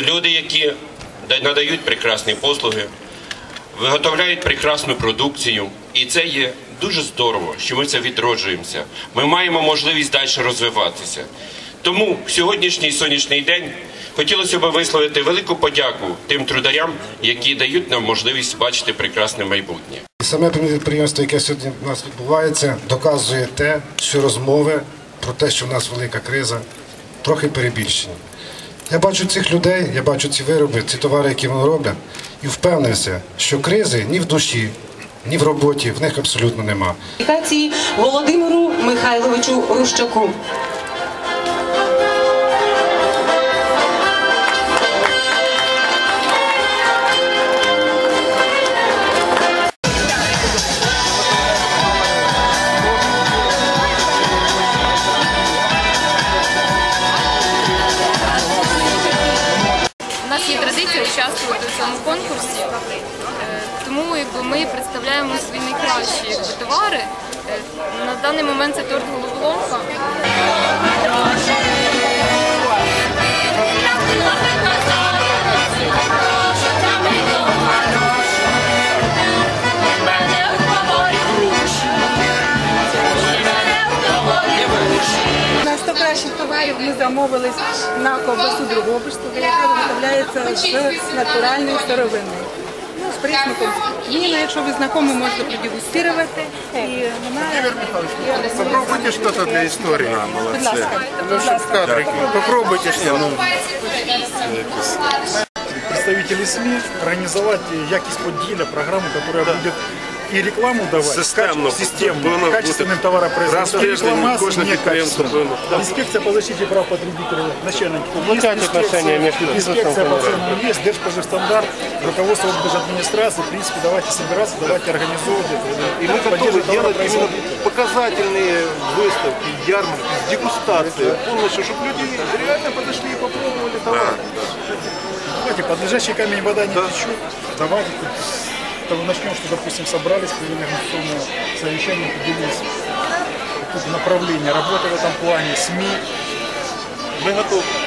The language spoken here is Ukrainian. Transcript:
люди, які надають прекрасні послуги, виготовляють прекрасну продукцію, і це є дуже здорово, що ми це відроджуємося. Ми маємо можливість далі розвиватися. Тому в сьогоднішній сонячний день хотілося б висловити велику подяку тим трударям, які дають нам можливість бачити прекрасне майбутнє. Саме підприємство, яке сьогодні у нас відбувається, доказує те, що розмови про те, що в нас велика криза, трохи перебільшені. Я бачу цих людей, я бачу ці вироби, ці товари, які вони роблять, і впевнився, що кризи ні в душі, ні в роботі в них абсолютно нема. Володимиру Михайловичу Рущаку. Нас є традиція участвувати в цьому конкурсі, Е, тому якби, ми представляємо свої найкращі товари. Е, На даний момент це торт головоломка. Товарів ми замовили на ковбасу Дрогобичську, яка виготовляється з натуральної сировини. Ну, з присмаком. Міна, якщо ви знайомі, можете продегустувати. І немає... Попробуйте что-то для истории. Будь ласка, будь Ну, кадрики. Попробуйте что ну, представители СМИ организовать якість поділя, программу, которая будет и рекламу давать, Системно, системно, бути. товаропроизводством, Раз в тиждень реклама кожне підприємство повинно. Да. Инспекция по защите прав потребителей, начальник. Вмикать Есть отношения между Инспекция по ценам есть, Держпоживстандарт, руководство администрации, в принципе, давайте собираться, давайте организовывать это. И мы готовы делать именно показательные выставки, ярмарки, с дегустацией полностью, чтобы люди реально подошли и попробовали товар. Давайте, подлежащий камень вода не течет. Давайте хоть с того начнем, что, допустим, собрались, провели организационное совещание, поделились какое-то направление работы в этом плане, СМИ. Мы готовы.